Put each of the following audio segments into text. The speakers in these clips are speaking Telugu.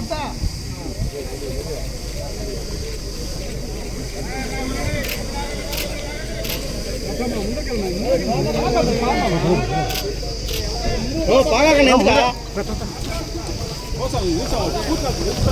கொடுத்தா ஓ பாகாக்க நேந்துடா ஓசா ஓசா கூட்டா கூட்டா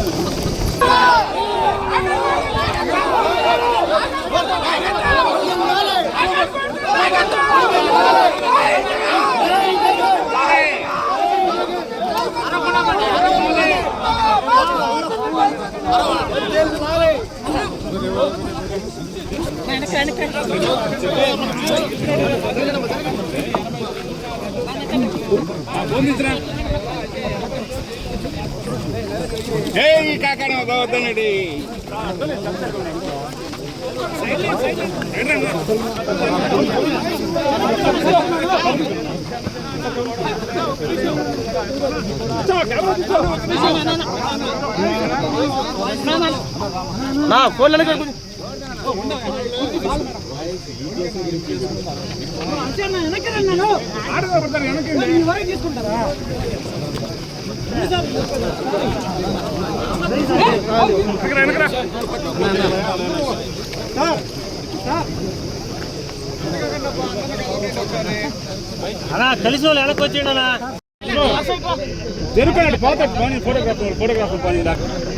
జై కాకడ గౌతముడి నా ఫోన్ అన్నా కలిసి వాళ్ళు వెనక్కి వచ్చేయండి అన్నా. పోతాడు పోనీ ఫోటోగ్రాఫర్ ఫోటోగ్రాఫర్ పోనీ పని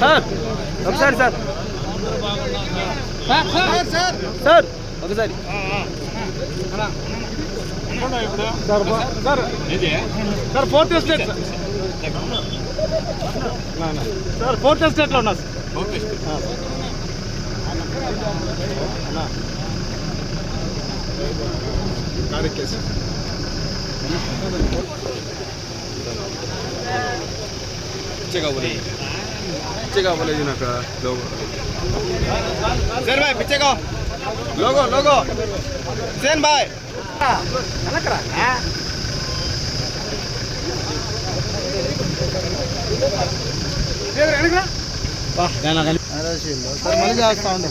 సార్ ఒకసారి సార్. సార్ ఒకసారి. Sir fourth estate sir. Sir fourth ఎస్టేట్లో ఉన్నా సార్. 가르켜서 పిచ్చగా పోలేదు పిచ్చగా పోలేదు నాకు లోగో సేన్ బాయ్ పిచ్చగా లోగో లోగో సేన్ బాయ్ మళ్ళీ చేస్తా ఉండే